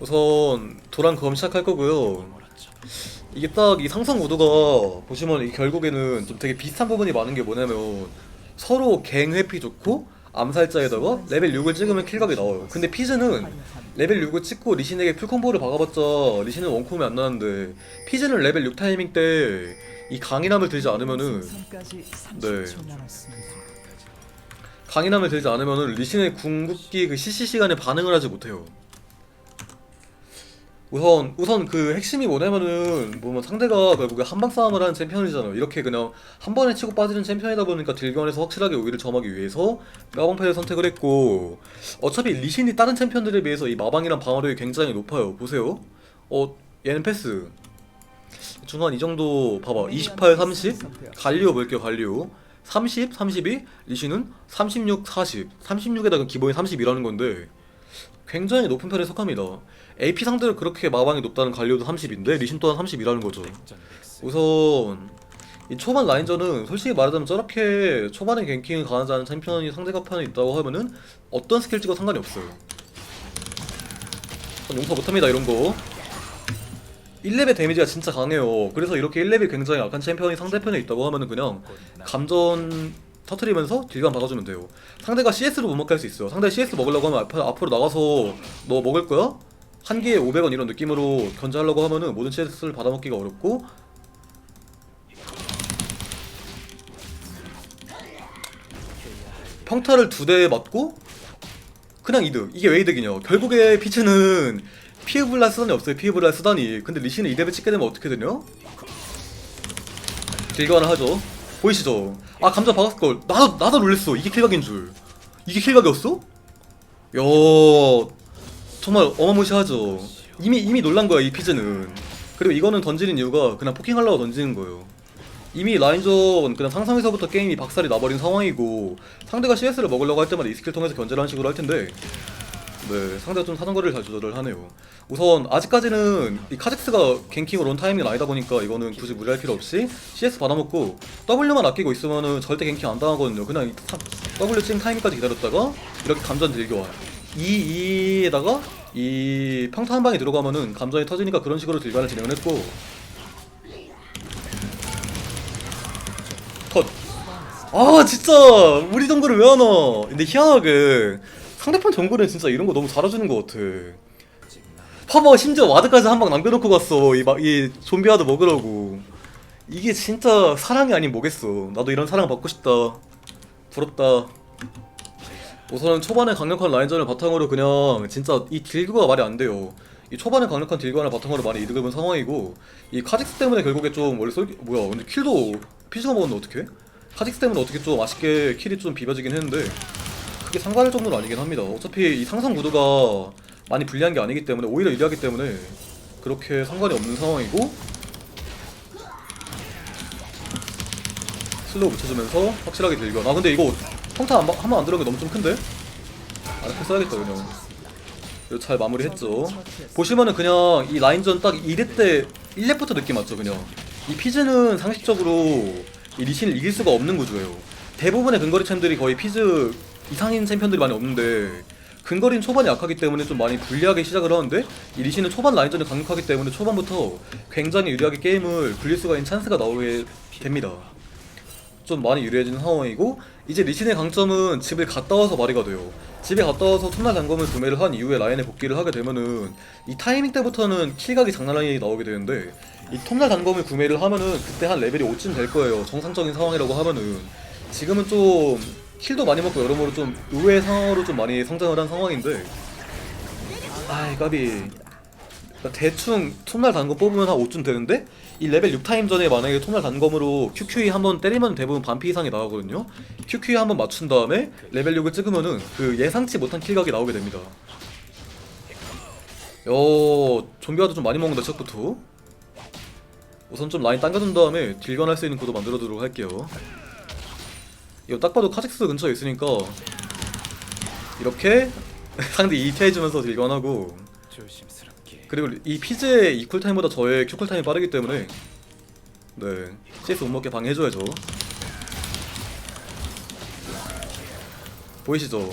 우선 도란 검 시작할 거고요. 이게 딱 이 상성 구도가 보시면 이 결국에는 좀 되게 비슷한 부분이 많은 게 뭐냐면 서로 갱 회피 좋고 암살자에다가 레벨 6을 찍으면 킬각이 나와요. 근데 피즈는 레벨 6을 찍고 리신에게 풀콤보를 박아봤자 리신은 원콤이 안 나는데 피즈는 레벨 6 타이밍 때 이 강인함을 들지 않으면은 네. 강인함을 들지 않으면은 리신의 궁극기 그 CC 시간에 반응을 하지 못해요. 우선 우선 그 핵심이 뭐냐면은 뭐면 상대가 결국에 한방 싸움을 하는 챔피언이잖아요. 이렇게 그냥 한 번에 치고 빠지는 챔피언이다 보니까 딜견에서 확실하게 우위를 점하기 위해서 마방패를 선택을 했고 어차피 리신이 다른 챔피언들에 비해서 이 마방이랑 방어력이 굉장히 높아요. 보세요. 어 얘는 패스. 중간 이 정도 봐봐 28, 30 갈리오 볼게요 갈리오 30, 32 리신은 36, 40 36에다가 기본이 30이라는 건데 굉장히 높은 편에 속합니다 AP 상대로 그렇게 마방이 높다는 갈리오도 30인데 리신 또한 30이라는 거죠 우선 이 초반 라인전은 솔직히 말하자면 저렇게 초반에 갱킹을 가하지 않은 챔피언이 상대가 편에 있다고 하면은 어떤 스킬 찍어 상관이 없어요 전 용서 못합니다 이런 거 1렙의 데미지가 진짜 강해요. 그래서 이렇게 1렙이 굉장히 약한 챔피언이 상대편에 있다고 하면은 그냥 감전 터트리면서 딜감 박아주면 돼요. 상대가 CS로 못 먹게 할 수 있어요. 상대 CS 먹으려고 하면 앞, 앞으로 나가서 너 먹을 거야? 한 개에 500원 이런 느낌으로 견제하려고 하면은 모든 CS를 받아먹기가 어렵고 평타를 두 대 맞고 그냥 이득. 이게 왜 이득이냐? 결국에 피츠는 피해블라 수단이 없어요. 피해블라 수단이. 근데 리신은 이레벨 찍게 되면 어떻게 되냐? 딜교환을 하죠. 보이시죠? 아 감자 박았을 걸. 나도 나도 놀랬어. 이게 킬각인 줄. 이게 킬각이었어? 야 정말 어마무시하죠. 이미 이미 놀란 거야 이 피즈는. 그리고 이거는 던지는 이유가 그냥 포킹하려고 던지는 거예요. 이미 라인전 그냥 상상에서부터 게임이 박살이 나버린 상황이고 상대가 CS를 먹으려고 할 때마다 이 스킬 통해서 견제를 하는 식으로 할 텐데 네 상대가 좀 사정거리를 잘 조절을 하네요 우선 아직까지는 이 카직스가 갱킹으로 온 타이밍이 아니다 보니까 이거는 굳이 무리할 필요 없이 CS 받아먹고 W만 아끼고 있으면은 절대 갱킹 안 당하거든요 그냥 W 찍은 타이밍까지 기다렸다가 이렇게 감전 들겨와요 이, 이에다가 이 평타 한 방에 들어가면은 감전이 터지니까 그런 식으로 딜관을 진행을 했고 컷. 아 진짜 우리 정글을 왜 하나? 근데 희한하게 상대편 정글은 진짜 이런 거 너무 잘해주는 것 같아. 봐봐 심지어 와드까지 한 방 남겨놓고 갔어 이, 마, 이 좀비 와드 먹으라고. 이게 진짜 사랑이 아닌 뭐겠어. 나도 이런 사랑 받고 싶다. 부럽다. 우선은 초반에 강력한 라인전을 바탕으로 그냥 진짜 이 딜교가 말이 안 돼요. 이 초반에 강력한 딜교환을 바탕으로 많이 이득을 본 상황이고 이 카직스 때문에 결국에 좀 원래 쏠 뭐야 근데 킬도 피즈가 먹었는데 어떻게? 카직스 때문에 어떻게 좀 아쉽게 킬이 좀 비벼지긴 했는데 그게 상관할 정도는 아니긴 합니다. 어차피 이 상상 구도가 많이 불리한 게 아니기 때문에 오히려 유리하기 때문에 그렇게 상관이 없는 상황이고 슬로우 붙여주면서 확실하게 딜교. 아 근데 이거 평타 한, 번- 한번 안 들어간 게 너무 좀 큰데? 아르크 써야겠다 그냥. 이거 잘 마무리했죠. 보시면은 그냥 이 라인전 딱 2렙 때 1렙부터 느낌 왔죠 그냥. 이 피즈는 상식적으로 이 리신을 이길 수가 없는 구조예요. 대부분의 근거리 챔들이 거의 피즈 이상인 챔피언들이 많이 없는데 근거리는 초반이 약하기 때문에 좀 많이 불리하게 시작을 하는데 이 리신은 초반 라인전이 강력하기 때문에 초반부터 굉장히 유리하게 게임을 굴릴 수가 있는 찬스가 나오게 됩니다. 좀 많이 유리해지는 상황이고 이제 리신의 강점은 집을 갔다 와서 말이가 돼요. 집에 갔다 와서 톱날 단검을 구매를 한 이후에 라인에 복귀를 하게 되면은 이 타이밍 때부터는 킬각이 장난이 나오게 되는데 이 톱날 단검을 구매를 하면은 그때 한 레벨이 5쯤 될 거예요. 정상적인 상황이라고 하면은 지금은 좀 킬도 많이 먹고 여러모로 좀 의외의 상황으로 좀 많이 성장을 한 상황인데 아이 까비 그러니까 대충 톱날 단검 뽑으면 한 5쯤 되는데? 이 레벨 6타임 전에 만약에 톱날 단검으로 QQE 한번 때리면 대부분 반피 이상이 나오거든요. QQE 한번 맞춘 다음에 레벨 6을 찍으면은 그 예상치 못한 킬각이 나오게 됩니다. 요 좀비와도 좀 많이 먹는다 첫부터. 우선 좀 라인 당겨준 다음에 딜관할 수 있는 구도 만들어 두도록 할게요. 이거 딱 봐도 카직스 근처에 있으니까 이렇게 상대 2티 해주면서 조심스럽게 그리고 이 피즈의 이쿨 타임보다 저의 큐쿨 타임이 빠르기 때문에 네 CS 못 먹게 방해해줘야죠. 보이시죠?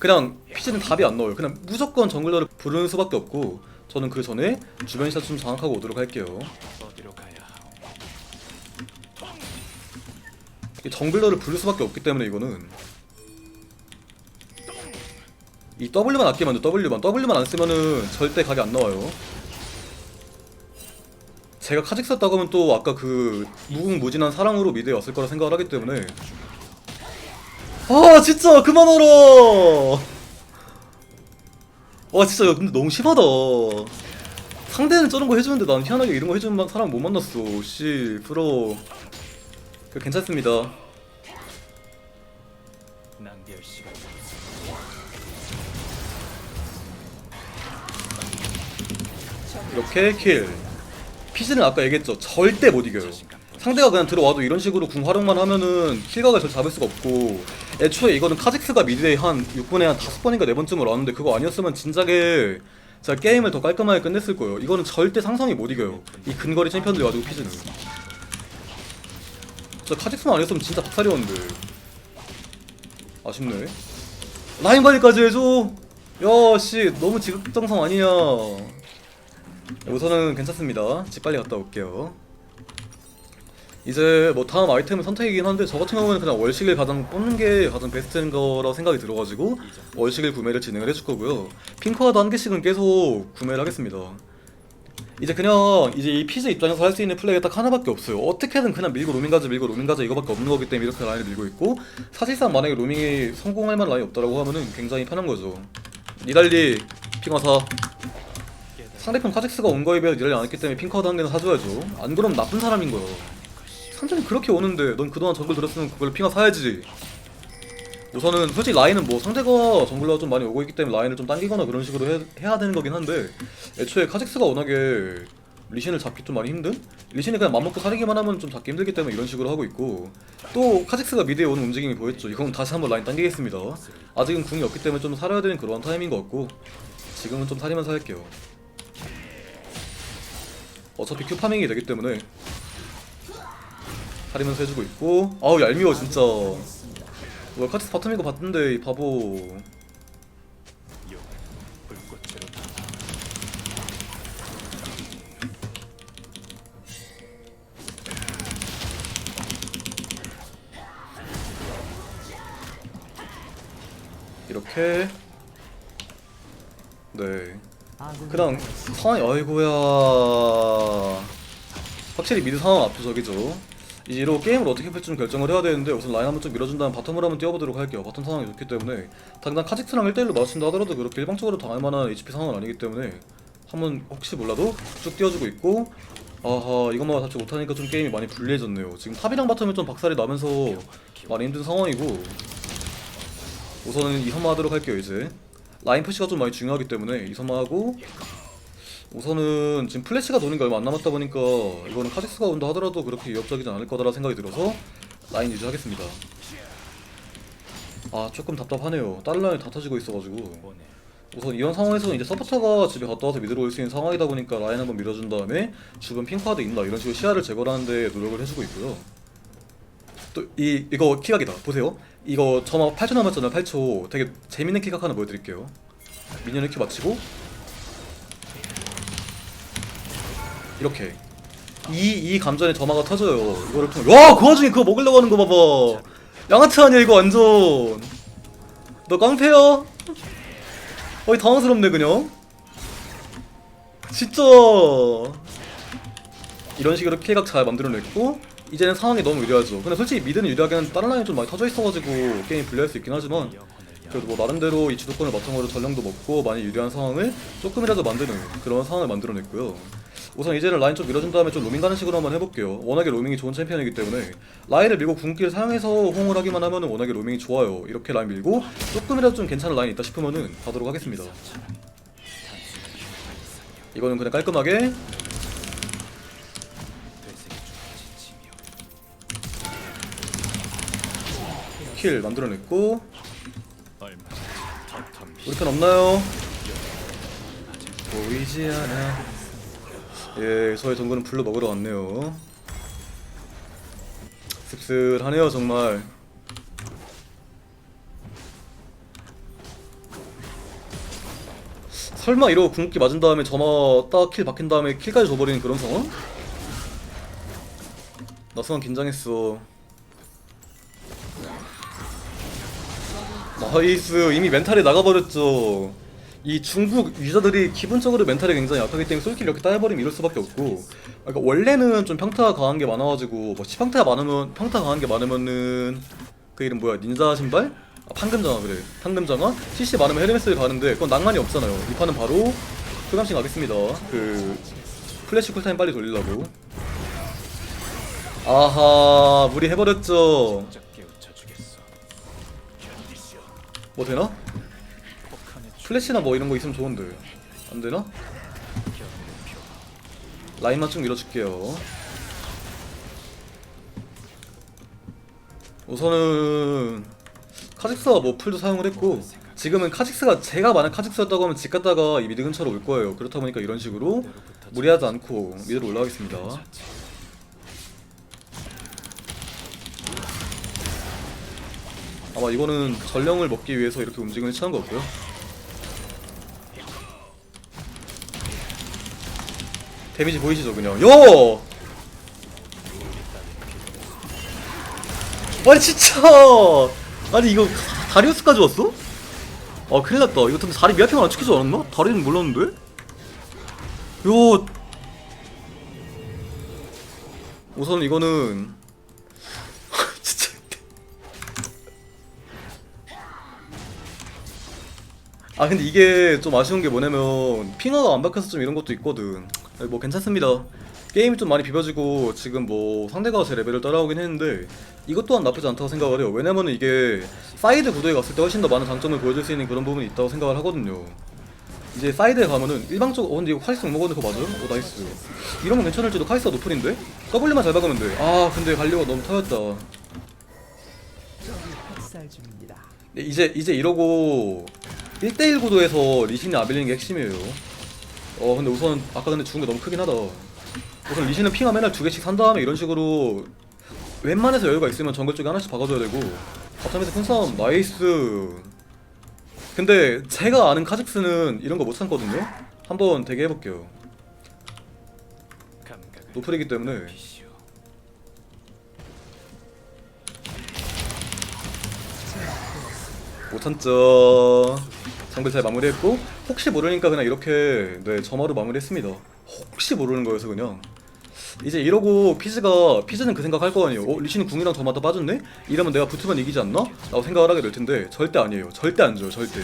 그냥 피즈는 답이 안 나와요. 그냥 무조건 정글러를 부르는 수밖에 없고 저는 그 전에 주변 샷 좀 장악하고 오도록 할게요. 정글러를 부를 수밖에 없기 때문에 이거는 이 W만 아끼면 돼 W만. W만 안 쓰면은 절대 각이 안 나와요. 제가 카직 썼다고 하면 또 아까 그 무궁무진한 사랑으로 미드에 왔을 거라 생각을 하기 때문에. 아 진짜! 그만하라 와 진짜 근데 너무 심하다. 상대는 저런 거 해주는데 난 희한하게 이런 거 해주는 사람 못 만났어. 씨 프로 그 괜찮습니다. 낭비할 시간 이렇게 킬. 피즈는 아까 얘기했죠. 절대 못 이겨요. 상대가 그냥 들어와도 이런 식으로 궁 활용만 하면은 킬각을 절 잡을 수가 없고 애초에 이거는 카직스가 미드에 한 6분에 한 5번인가 4번쯤으로 왔는데 그거 아니었으면 진작에 제가 게임을 더 깔끔하게 끝냈을 거예요. 이거는 절대 상성이 못 이겨요. 이 근거리 챔피언들 가지고 피즈는. 진짜 카직스만 아니었으면 진짜 박살이었는데. 아쉽네. 라인 관리까지 해줘. 야, 씨, 너무 지극정성 아니냐. 우선은 괜찮습니다. 집 빨리 갔다 올게요. 이제 뭐 다음 아이템은 선택이긴 한데 저 같은 경우는 그냥 월식을 가장 뽑는 게 가장 베스트인 거라고 생각이 들어가지고 월식을 구매를 진행을 해줄 거고요. 핑크와도 한 개씩은 계속 구매를 하겠습니다. 이제 그냥 이제 이 피즈 입장에서 할 수 있는 플레이가 딱 하나밖에 없어요. 어떻게든 그냥 밀고 로밍 가자 밀고 로밍 가자 이거밖에 없는 거기 때문에 이렇게 라인을 밀고 있고 사실상 만약에 로밍이 성공할 만한 라인이 없다라고 하면은 굉장히 편한 거죠. 니달리 핑화사 상대편 카직스가 온 거에 비해 니달리 안 했기 때문에 핑크와도 한 개는 사줘야죠. 안 그러면 나쁜 사람인 거예요. 상대는 그렇게 오는데 넌 그동안 정글 들었으면 그걸 핑화 사야지. 우선은 솔직히 라인은 뭐 상대가 정글러가 좀 많이 오고 있기 때문에 라인을 좀 당기거나 그런 식으로 해, 해야 되는 거긴 한데 애초에 카직스가 워낙에 리신을 잡기 좀 많이 힘든? 리신이 그냥 맘먹고 사리기만 하면 좀 잡기 힘들기 때문에 이런 식으로 하고 있고 또 카직스가 미드에 오는 움직임이 보였죠 이건 다시 한번 라인 당기겠습니다 아직은 궁이 없기 때문에 좀 살아야 되는 그러한 타임인 것 같고 지금은 좀 살이면서 할게요 어차피 큐 파밍이 되기 때문에 살이면서 해주고 있고. 아우 얄미워 진짜. 뭐야 카직스 바텀인 거 봤던데 이 바보. 이렇게. 네 그냥 상황이 아이고야 확실히 미드 상황 압도적이죠? 이제 이러고 게임을 어떻게 풀지 좀 결정을 해야 되는데 우선 라인 한번 좀 밀어준 다음 바텀을 한번 뛰어보도록 할게요. 바텀 상황이 좋기 때문에. 당장 카직스랑 1대1로 맞춘다 하더라도 그렇게 일방적으로 당할 만한 HP 상황은 아니기 때문에 한번 혹시 몰라도 쭉 뛰어주고 있고 아하 이것만 잡지 못하니까 좀 게임이 많이 불리해졌네요. 지금 탑이랑 바텀이 좀 박살이 나면서 많이 힘든 상황이고 우선은 이선만 하도록 할게요 이제 라인 푸시가 좀 많이 중요하기 때문에 이선만 하고 우선은 지금 플래시가 도는 게 얼마 안 남았다 보니까 이거는 카직스가 온다 하더라도 그렇게 위협적이지 않을 거다라 생각이 들어서 라인 유지하겠습니다. 아 조금 답답하네요. 다른 라인이 다 터지고 있어가지고. 우선 이런 상황에서는 이제 서포터가 집에 갔다 와서 미드로 올 수 있는 상황이다 보니까 라인 한번 밀어준 다음에 주변 핑크하드 있나? 이런 식으로 시야를 제거하는데 노력을 해주고 있고요 또 이 이거 킥각이다. 보세요. 이거 저만 8초 남았잖아요. 8초. 되게 재밌는 킥각 하나 보여드릴게요. 미니언을 킥 맞히고. 이렇게. 이, 이 감전에 점화가 터져요. 이거를 통해. 와그 와중에 그거 먹으려고 하는 거 봐봐. 양아치 아니야 이거 완전. 너 깡패야? 어이 당황스럽네 그냥. 진짜. 이런 식으로 킬각 잘 만들어냈고 이제는 상황이 너무 유리하죠. 근데 솔직히 미드는 유리하게는 다른 라인이 좀 많이 터져 있어가지고 게임이 불리할 수 있긴 하지만 그래도 뭐 나름대로 이 주도권을 바탕으로 전령도 먹고 많이 유리한 상황을 조금이라도 만드는 그런 상황을 만들어냈고요. 우선 이제는 라인 좀 밀어준 다음에 좀 로밍 가는 식으로 한번 해볼게요. 워낙에 로밍이 좋은 챔피언이기 때문에. 라인을 밀고 궁기를 사용해서 호응을 하기만 하면은 워낙에 로밍이 좋아요. 이렇게 라인 밀고 조금이라도 좀 괜찮은 라인 있다 싶으면은 가도록 하겠습니다. 이거는 그냥 깔끔하게 킬 만들어냈고. 우리 편 없나요? 보이지 않아. 예 저의 정글은 불러 먹으러 왔네요. 씁쓸하네요 정말. 설마 이러고 궁극기 맞은 다음에 점화 딱킬 박힌 다음에 킬까지 줘버리는 그런 상황? 나 순간 긴장했어 나이스 이미 멘탈이 나가버렸죠. 이 중국 유저들이 기본적으로 멘탈이 굉장히 약하기 때문에 솔킬 이렇게 따여버리면 이럴 수밖에 없고 그러니까 원래는 좀 평타가 강한 게 많아가지고 뭐 시평타가 많으면 평타 강한 게 많으면은 그 이름 뭐야? 닌자 신발? 아, 판금장어 그래. 판금장어 CC 많으면 헤르메스를 가는데 그건 낭만이 없잖아요. 이 판은 바로 흑암신 가겠습니다. 그 플래시 쿨타임 빨리 돌리려고. 아하 무리해버렸죠 뭐 되나? 플래시나 뭐 이런 거 있으면 좋은데 안 되나? 라인만 쭉 밀어줄게요. 우선은 카직스가 뭐 풀도 사용을 했고 지금은 카직스가 제가 만약 카직스였다고 하면 집 갔다가 이 미드 근처로 올 거예요. 그렇다 보니까 이런 식으로 무리하지 않고 미드로 올라가겠습니다. 아마 이거는 전령을 먹기 위해서 이렇게 움직임을 취한 것 같고요. 데미지 보이시죠 그냥 요! 아니 진짜 아니 이거 다리우스까지 왔어? 아 큰일났다 이거 근데 다리 미아핑 안 찍히지 않았나? 다리는 몰랐는데? 요 우선 이거는 아 근데 이게 좀 아쉬운 게 뭐냐면 핑화가 안 박혀서 좀 이런 것도 있거든. 뭐 괜찮습니다. 게임이 좀 많이 비벼지고 지금 뭐 상대가 제 레벨을 따라오긴 했는데 이것 또한 나쁘지 않다고 생각을 해요. 왜냐면은 이게 사이드 구도에 갔을 때 훨씬 더 많은 장점을 보여줄 수 있는 그런 부분이 있다고 생각을 하거든요. 이제 사이드에 가면은 일방적 어 근데 이거 카이스 먹었는데 그거 맞아요? 오 나이스. 이러면 괜찮을지도 카이스가 노플인데? W만 잘 박으면 돼아 근데 갈리오가 너무 터였다. 네, 이제 이제 이러고 1대1 구도에서 리신이 아빌리는 게 핵심이에요. 어 근데 우선 아까 근데 죽은 게 너무 크긴 하다. 우선 리신은 핑하 맨날 두 개씩 산 다음에 이런 식으로 웬만해서 여유가 있으면 정글 쪽에 하나씩 박아줘야 되고 바텀에서 큰 싸움 나이스. 근데 제가 아는 카직스는 이런 거 못 참거든요. 한번 대기 해볼게요. 노플이기 때문에. 못 참죠. 정글 잘 마무리했고 혹시 모르니까 그냥 이렇게 네 점화로 마무리했습니다. 혹시 모르는 거여서 그냥 이제 이러고 피즈가 피즈는 그 생각할 거 아니에요. 어 리신이 궁이랑 점화다 빠졌네? 이러면 내가 붙으면 이기지 않나? 라고 생각을 하게 될 텐데 절대 아니에요. 절대 안 줘요. 절대.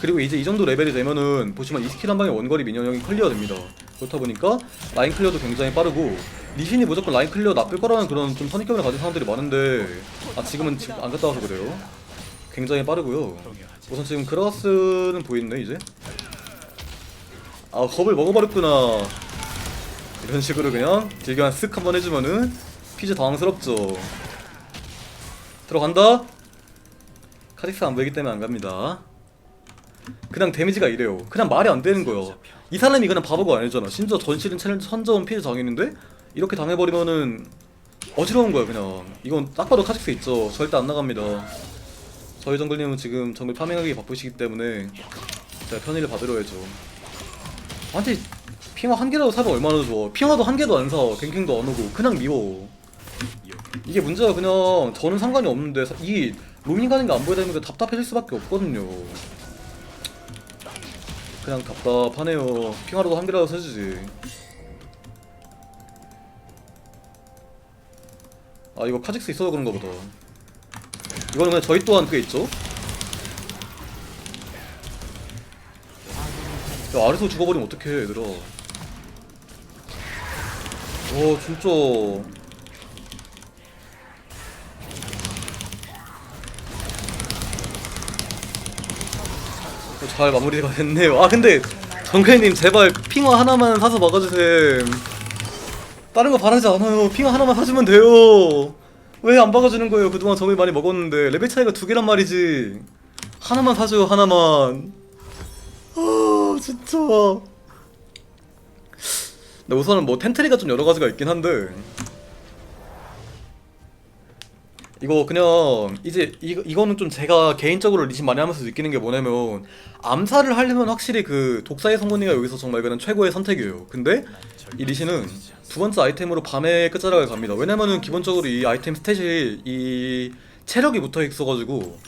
그리고 이제 이 정도 레벨이 되면은 보시면 이 스킬 한 방에 원거리 미니언형이 클리어 됩니다. 그렇다 보니까 라인 클리어도 굉장히 빠르고 리신이 무조건 라인 클리어 나쁠 거라는 그런 좀 선입견을 가진 사람들이 많은데 아 지금은 지금 안 갔다 와서 그래요. 굉장히 빠르고요. 우선 지금 그라스는 보이네 이제. 아 겁을 먹어버렸구나. 이런 식으로 그냥 딜교환 쓱 한번 해주면은 피즈 당황스럽죠. 들어간다. 카직스 안 보이기 때문에 안 갑니다. 그냥 데미지가 이래요. 그냥 말이 안 되는 거예요. 이 사람이 그냥 바보가 아니잖아. 심지어 전실은 채널 선저은 피즈 당했는데 이렇게 당해버리면은 어지러운 거야 그냥. 이건 딱 봐도 카직스 있죠. 절대 안 나갑니다. 저희 정글님은 지금 정글 파밍하기 바쁘시기 때문에 제가 편의를 받으려야죠. 아니 핑화 한 개라도 사면 얼마나 좋아. 핑화도 한 개도 안 사. 갱킹도 안 오고 그냥 미워. 이게 문제가 그냥 저는 상관이 없는데 사- 이 로밍 가는 게 안 보여다니까 답답해질 수밖에 없거든요. 그냥 답답하네요. 핑화라도 한 개라도 사주지. 아 이거 카직스 있어서 그런가 보다. 이거는 그냥 저희 또한 그게 있죠. 야 아래서 죽어버리면 어떡해 얘들아. 와 진짜. 어, 잘 마무리가 됐네요. 아 근데 정글님 제발 핑화 하나만 사서 막아주셈. 다른 거 바라지 않아요. 핑화 하나만 사주면 돼요. 왜 안 박아주는 거예요? 그동안 정글 많이 먹었는데 레벨 차이가 두 개란 말이지. 하나만 사줘요 하나만. 아 진짜. 근데 우선은 뭐 텐트리가 좀 여러 가지가 있긴 한데 이거 그냥 이제 이거 이거는 좀 제가 개인적으로 리신 많이 하면서 느끼는 게 뭐냐면 암살을 하려면 확실히 그 독사의 성분이가 여기서 정말 그는 최고의 선택이에요. 근데 이 리신은 두 번째 아이템으로 밤의 끝자락을 갑니다. 왜냐면은 기본적으로 이 아이템 스탯이 이 체력이 붙어 있어가지고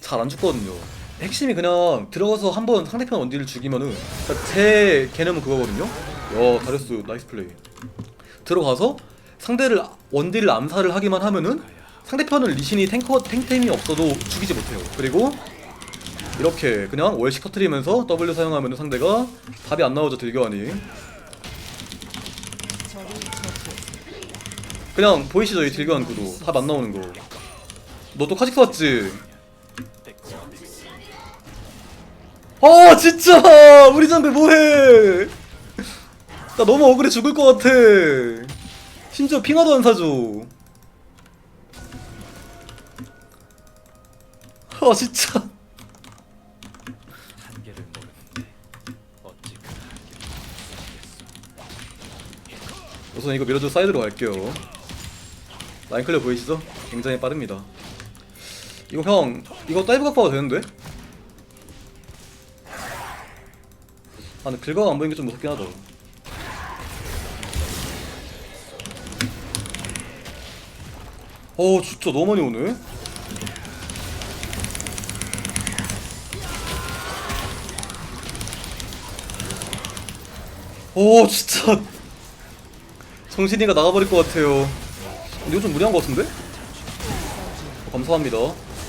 잘 안 죽거든요. 핵심이 그냥 들어가서 한번 상대편 원딜을 죽이면은 제 개념은 그거거든요. 야 다리스 나이스 플레이. 들어가서 상대를 원딜을 암살을 하기만 하면은 상대편은 리신이 탱커 탱템이 없어도 죽이지 못해요. 그리고 이렇게 그냥 월식 터트리면서 W 사용하면 상대가 답이 안 나오죠 딜교환이. 그냥 보이시죠 이 딜교환 구도 답안 나오는 거. 너 또 카직스 왔지? 아 진짜 우리 장배 뭐해? 나 너무 억울해 죽을 것 같아. 심지어 핑화도 안 사줘. 아 진짜. 우선 이거 밀어줘 사이드로 갈게요. 라인 클리어 보이시죠? 굉장히 빠릅니다. 이거 형 이거 다이브 각봐도 되는데? 아 근데 긁어가 안 보이는 게 좀 무섭긴 하다. 어 진짜 너무 많이 오네. 오 진짜 정신이가 나가버릴 것 같아요. 이거 좀 무리한 것 같은데? 어, 감사합니다.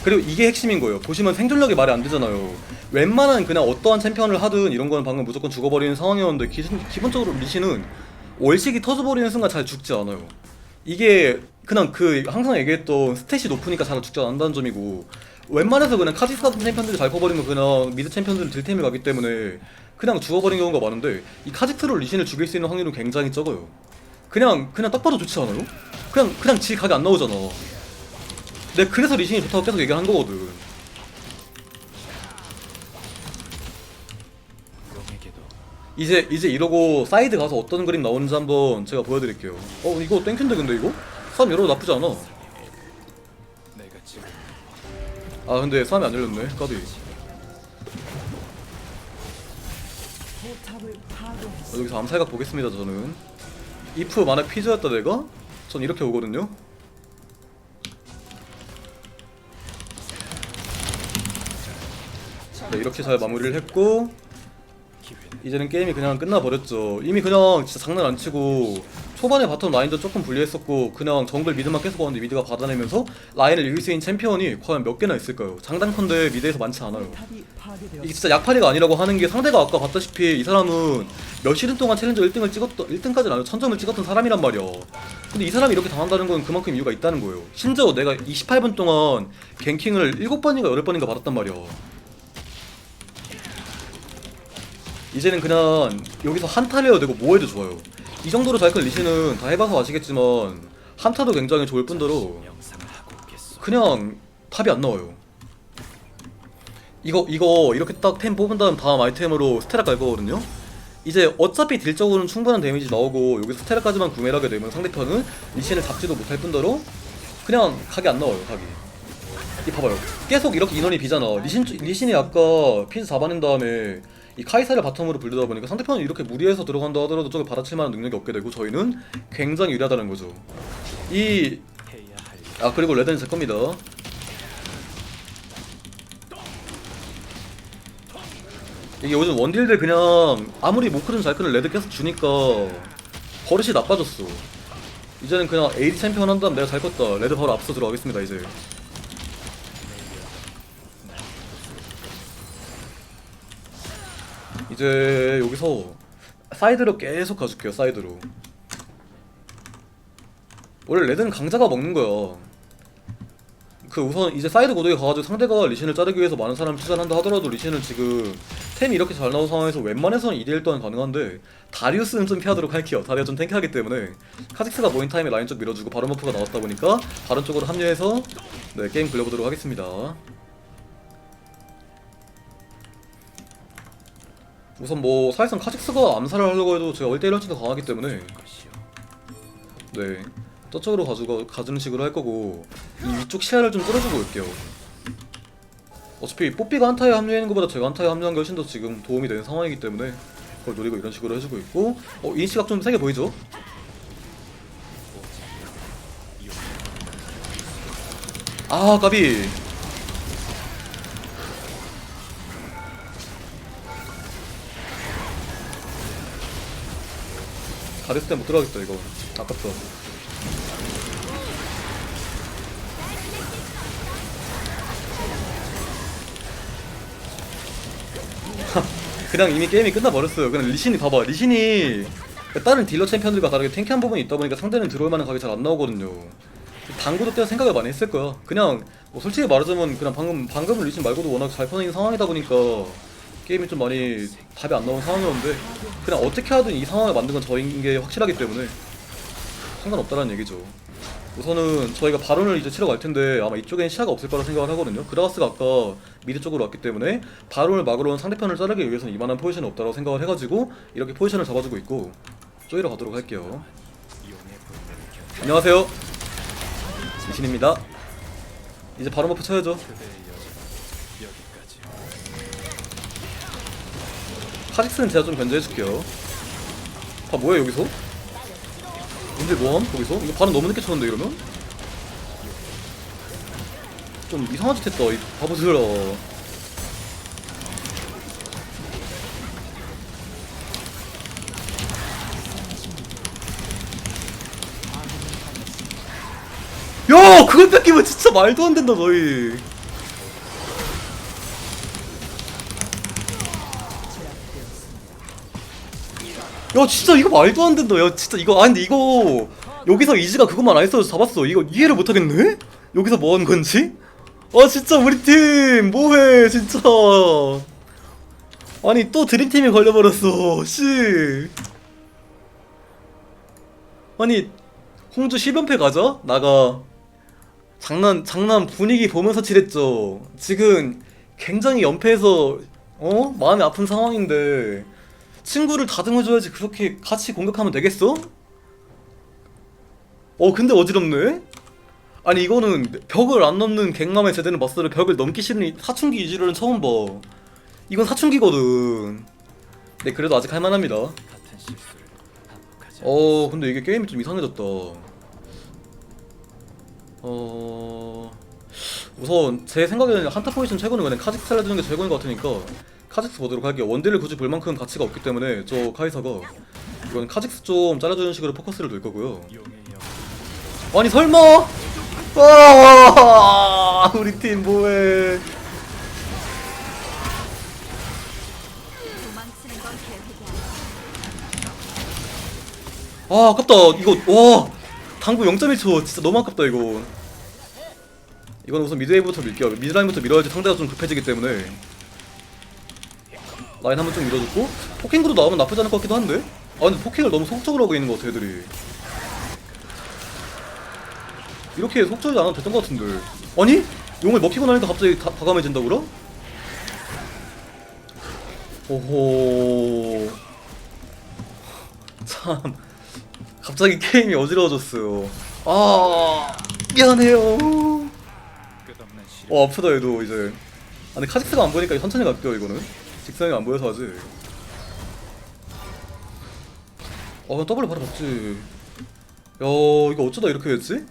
그리고 이게 핵심인 거예요. 보시면 생존력이 말이 안 되잖아요. 웬만한 그냥 어떠한 챔피언을 하든 이런 거는 방금 무조건 죽어버리는 상황이었는데 기, 기본적으로 리신은 월식이 터져버리는 순간 잘 죽지 않아요. 이게 그냥 그 항상 얘기했던 스탯이 높으니까 잘 죽지 않는다는 점이고 웬만해서 그냥 카지스 같은 챔피언들이 잘 커버리면 그냥 미드 챔피언들은 딜템이 가기 때문에 그냥 죽어버리는 경우가 많은데 이 카지스로 리신을 죽일 수 있는 확률은 굉장히 적어요. 그냥 그냥 딱 봐도 좋지 않아요? 그냥 그냥 지 각이 안 나오잖아. 내가 그래서 리신이 좋다고 계속 얘기를 한 거거든. 이제 이제 이러고 사이드 가서 어떤 그림 나오는지 한번 제가 보여드릴게요. 어 이거 땡큐인데 근데 이거? 싸움 열어도 나쁘지 않아. 내가 지금 아 근데 싸움이 안 열렸네. 까비. 어, 여기서 암살각 보겠습니다 저는. 이프 만약 피즈였다 내가? 전 이렇게 오거든요. 네 이렇게 잘 마무리를 했고 이제는 게임이 그냥 끝나버렸죠. 이미 그냥 진짜 장난 안 치고 초반에 바텀 라인도 조금 불리했었고 그냥 정글 미드만 계속 가는데 미드가 받아내면서 라인을 이길 수 있는 챔피언이 과연 몇 개나 있을까요? 장단컨대 미드에서 많지 않아요. 이게 진짜 약팔이가 아니라고 하는 게 상대가 아까 봤다시피 이 사람은 몇 시즌 동안 챌린저 1등을 찍었던 1등까지는 아니고 천점을 찍었던 사람이란 말이야. 근데 이 사람이 이렇게 당한다는 건 그만큼 이유가 있다는 거예요. 심지어 내가 28분 동안 갱킹을 7번인가 8번인가 받았단 말이야. 이제는 그냥 여기서 한타를 해도 되고 뭐 해도 좋아요. 이 정도로 잘 큰 리신은 다 해봐서 아시겠지만 한타도 굉장히 좋을 뿐더러. 그냥 탑이 안 나와요. 이거 이거 이렇게 딱 템 뽑은 다음 다음 아이템으로 스테라 갈 거거든요. 이제 어차피 딜적으로는 충분한 데미지 나오고 여기서 스테라까지만 구매를 하게 되면 상대편은 리신을 잡지도 못할 뿐더러 그냥 각이 안 나와요 각이. 이 봐봐요. 계속 이렇게 인원이 비잖아. 리신 리신이 아까 피즈 잡아낸 다음에 이 카이사를 바텀으로 불리다 보니까 상대편은 이렇게 무리해서 들어간다 하더라도 저걸 받아칠 만한 능력이 없게 되고 저희는 굉장히 유리하다는 거죠. 이. 아 그리고 레드는 제 겁니다. 이게 요즘 원딜들 그냥 아무리 모크든 잘 크는 레드 계속 주니까 버릇이 나빠졌어. 이제는 그냥 AD 챔피언 한다면 내가 잘 컸다. 레드 바로 앞서 들어가겠습니다 이제. 이제 여기서 사이드로 계속 가줄게요 사이드로. 원래 레드는 강자가 먹는 거야. 그 우선 이제 사이드 고도에 가가지고 상대가 리신을 자르기 위해서 많은 사람을 투자한다 하더라도 리신은 지금 템이 이렇게 잘 나온 상황에서 웬만해서는 2대1 또한 가능한데 다리우스는 좀 피하도록 할게요. 다리가 좀 탱크하기 때문에 카직스가 모인 타임에 라인 쪽 밀어주고 바로 머프가 나왔다 보니까 다른 쪽으로 합류해서 네 게임 굴려보도록 하겠습니다. 우선 뭐 사실상 카직스가 암살을 하려고 해도 제가 1대1 런치도 강하기 때문에. 네. 저쪽으로 가지고 가주는 식으로 할 거고 이 위쪽 시야를 좀 뚫어주고 올게요. 어차피 뽀삐가 한타에 합류하는 것보다 제가 한타에 합류한 게 훨씬 더 지금 도움이 되는 상황이기 때문에 그걸 노리고 이런 식으로 해주고 있고 어 인시각 좀 세게 보이죠? 아 까비 가렸을 땐못 들어가겠다 이거. 아깝다. 그냥 이미 게임이 끝나버렸어요. 그냥 리신이 봐봐. 리신이 다른 딜러 챔피언들과 다르게 탱키한 부분이 있다 보니까 상대는 들어올 만한 각이 잘 안 나오거든요. 당구도 때가 생각을 많이 했을 거야. 그냥 뭐 솔직히 말하자면 그냥 방금 방금 리신 말고도 워낙 잘 퍼내는 상황이다 보니까 게임이 좀 많이 답이 안 나오는 상황이었는데 그냥 어떻게 하든 이 상황을 만든 건 저인 게 확실하기 때문에 상관없다는 얘기죠. 우선은 저희가 바론을 이제 치러 갈 텐데 아마 이쪽엔 시야가 없을 거라 생각을 하거든요. 그라가스가 아까 미드 쪽으로 왔기 때문에 바론을 막으러 온 상대편을 자르기 위해서는 이만한 포지션이 없다고 생각을 해가지고 이렇게 포지션을 잡아주고 있고 쪼이러 가도록 할게요. 안녕하세요. 이신입니다. 이제 바론 버프 쳐야죠. 카직스는 제가 좀 견제해줄게요. 아 뭐야 여기서? 근데 뭐함 거기서? 이거 바로 너무 늦게 쳤는데 이러면? 좀 이상한 짓 했다 이 바보들아 야 그걸 뺏기면 진짜 말도 안 된다 너희 야 진짜 이거 말도 안 된다. 야 진짜 이거 아니 근데 이거 여기서 이즈가 그것만 안 했어도 잡았어. 이거 이해를 못 하겠네? 여기서 뭐 하는 건지? 아 진짜 우리 팀 뭐해 진짜. 아니 또 드림팀이 걸려버렸어. 씨. 아니 홍주 10연패 가자? 나가. 장난 장난 분위기 보면서 칠했죠. 지금 굉장히 연패해서 어? 마음이 아픈 상황인데 친구를 다듬어줘야지 그렇게 같이 공격하면 되겠어? 어 근데 어지럽네? 아니 이거는 벽을 안 넘는 갱맘에 제대로 맞서를 벽을 넘기 싫은 사춘기 이지로는 처음 봐 이건 사춘기거든 네 그래도 아직 할만합니다 어 근데 이게 게임이 좀 이상해졌다 어 우선 제 생각에는 한타 포지션 최고는 그냥 카직스 살려주는 게 최고인 것 같으니까 카직스 보도록 할게요. 원딜을 굳이 볼 만큼 가치가 없기 때문에 저 카이사가 이건 카직스 좀 잘라주는 식으로 포커스를 둘 거고요. 아니 설마? 아 우리 팀 뭐해. 아 아깝다. 이거 와 당구 0.1초 진짜 너무 아깝다 이거. 이건 우선 미드웨이부터 밀게요. 미드라인부터 밀어야지 상대가 좀 급해지기 때문에 라인 한번 좀 밀어줬고 포킹으로 나오면 나쁘지 않을 것 같기도 한데 아 근데 포킹을 너무 속적으로 하고 있는 것 같아 애들이 이렇게 속적이 안 해도 됐던 것 같은데 아니? 용을 먹히고 나니까 갑자기 다, 과감해진다고 그러? 오호 참 갑자기 게임이 어지러워졌어요. 아 미안해요. 어 아프다 얘도 이제. 아, 근데 카직스가 안 보니까 천천히 갈게요 이거는. 직선이 안 보여서 하지. 어 더블 바로 봤지. 야 이거 어쩌다 이렇게 됐지?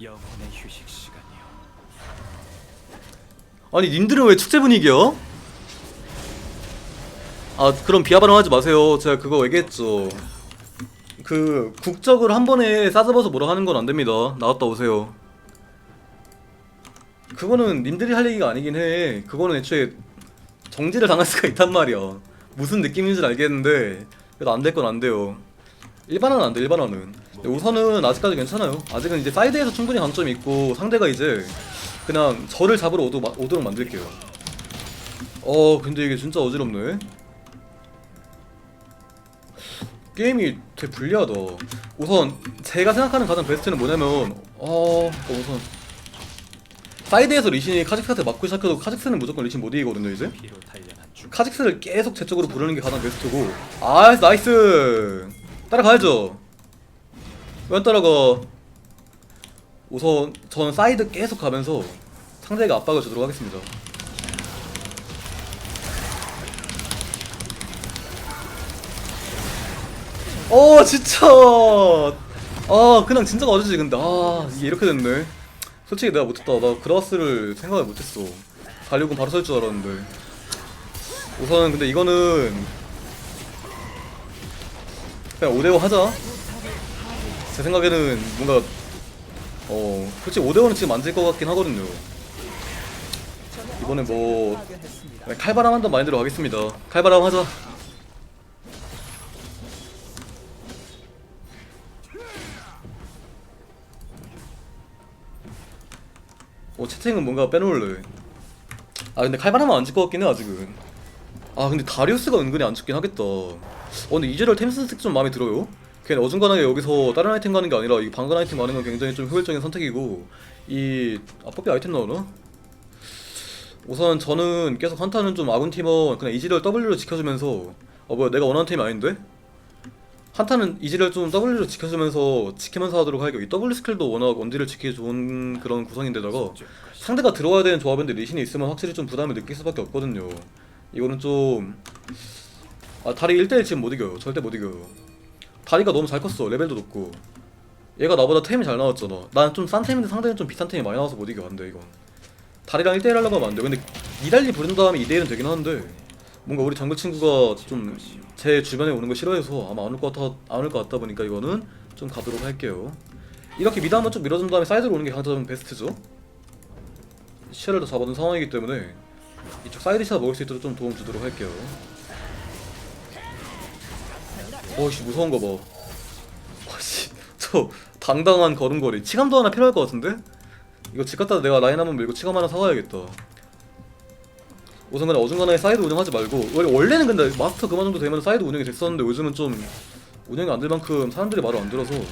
영혼의 휴식 시간이요 아니 님들은 왜 축제 분위기야? 아 그럼 비하 발언하지 마세요. 제가 그거 얘기했죠. 그 국적을 한 번에 싸잡아서 뭐라 하는 건 안 됩니다. 나갔다 오세요. 그거는 님들이 할 얘기가 아니긴 해. 그거는 애초에 정지를 당할 수가 있단 말이야. 무슨 느낌인지 알겠는데 그래도 안 될 건 안 돼요. 일반화는 안 돼, 일반화는. 근데 우선은 아직까지 괜찮아요. 아직은 이제 사이드에서 충분히 강점이 있고 상대가 이제 그냥 저를 잡으러 오도, 오도록 만들게요. 어, 근데 이게 진짜 어지럽네. 게임이 되게 불리하다. 우선 제가 생각하는 가장 베스트는 뭐냐면 어, 우선 사이드에서 리신이 카직스한테 맞고 시작해도 카직스는 무조건 리신 못 이기거든요 이제. 카직스를 계속 제 쪽으로 부르는 게 가장 베스트고. 아 나이스 따라가야죠. 왜안 따라가? 우선 저는 사이드 계속 가면서 상대에게 압박을 주도록 하겠습니다. 어 진짜! 아 그냥 진짜가 어디지 근데? 아 이게 이렇게 됐네 솔직히 내가 못했다. 나 그라스를 생각을 못했어. 달려군 바로 설 줄 알았는데. 우선은 근데 이거는 그냥 5대5 하자. 제 생각에는 뭔가 어 솔직히 5대5는 지금 안질것 같긴 하거든요. 이번에 뭐 칼바람 한단 마인드로 가겠습니다. 칼바람 하자 어 채팅은 뭔가 빼놓을래 아 근데 칼바람은 안 질 것 같긴 해 아직은 아 근데 다리우스가 은근히 안 죽긴 하겠다 어 근데 이제럴 템스 스택 좀 마음에 들어요 그냥 어중간하게 여기서 다른 아이템 가는 게 아니라 이 방금 아이템 가는 건 굉장히 좀 효율적인 선택이고 이 앞밖에 아이템 나오나? 우선 저는 계속 한타는 좀 아군 팀원 그냥 이지를 W로 지켜주면서 어 뭐야 내가 원하는 팀이 아닌데? 한타는 이지를 좀 W로 지켜주면서 지키면서 하도록 할게요 이 W 스킬도 워낙 원딜을 지키기 좋은 그런 구성인데다가 상대가 들어와야 되는 조합인데 리신이 있으면 확실히 좀 부담을 느낄 수밖에 없거든요. 이거는 좀... 아 다리 1대1 지금 못 이겨요. 절대 못 이겨요. 다리가 너무 잘 컸어. 레벨도 높고. 얘가 나보다 템이 잘 나왔잖아. 난 좀 싼 템인데 상대는 좀 비싼 템이 많이 나와서 못 이겨. 안돼 이건. 다리랑 1대1 하려고 하면 안돼 근데 니달리 부른 다음에 2대1은 되긴 하는데 뭔가 우리 정글 친구가 좀 제 주변에 오는 거 싫어해서 아마 안 올 것 같아 안 올 것 같다 보니까 이거는 좀 가도록 할게요 이렇게 미드 한번 좀 밀어준 다음에 사이드로 오는 게 가장 베스트죠 시야를 더 잡아둔 상황이기 때문에 이쪽 사이드 샷 먹을 수 있도록 좀 도움 주도록 할게요 어이씨 무서운 거 봐. 어씨 저 당당한 걸음걸이 치감도 하나 필요할 것 같은데? 이거 집 갔다 내가 라인 한번 밀고 치감 하나 사가야겠다. 우선 그냥 어중간하게 사이드 운영하지 말고 원래 원래는 근데 마스터 그만 정도 되면 사이드 운영이 됐었는데 요즘은 좀 운영이 안 될 만큼 사람들이 말을 안 들어서 그냥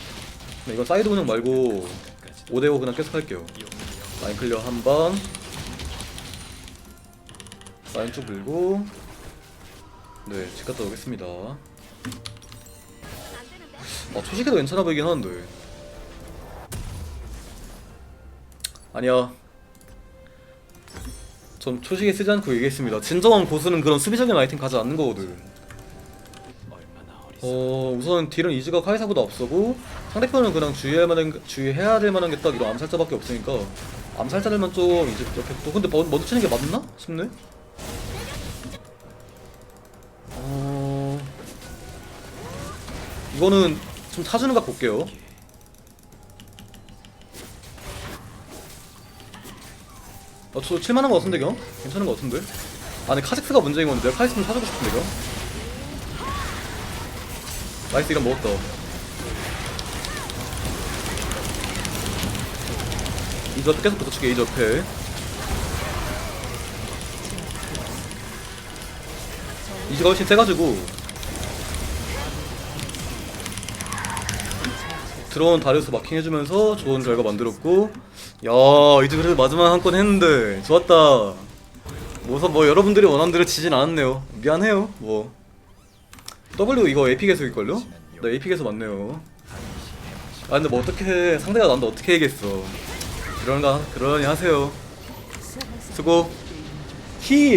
이건 사이드 운영 말고 5대5 그냥 계속 할게요. 라인 클리어 한 번. 라인 쭉 밀고 네, 집 갔다 오겠습니다. 아, 초식에도 괜찮아 보이긴 하는데. 아니야. 전 초식에 쓰지 않고 얘기했습니다. 진정한 고수는 그런 수비적인 아이템 가지 않는 거거든. 어, 우선 딜은 이즈가 카이사보다 앞서고 상대편은 그냥 주의할 만한 주의해야 될 만한 게 딱 이런 암살자밖에 없으니까 암살자들만 좀 이제 이렇게 또 근데 먼- 먼저 치는 게 맞나 싶네. 어, 이거는 좀 타주는 각 볼게요. 어, 저 칠만한 거 같은데 경? 괜찮은 거 같은데? 아니 카직스가 문제인 건데 내가 카직스는 사주고 싶은데 경? 나이스 이건 먹었다 이저 계속 붙어치게 이저 앞에 이즈가 훨씬 세가지고 들어온 다리우스 마킹 해주면서 좋은 결과 만들었고 야 이제 그래도 마지막 한 건 했는데. 좋았다. 우선 뭐 여러분들이 원하는 대로 지진 않았네요. 미안해요 뭐. W 이거 AP 계속일걸요? 나 계속 맞네요. 아 근데 뭐 어떻게 상대가 난데 어떻게 얘기했어? 그런가 그러니 하세요. 수고. 히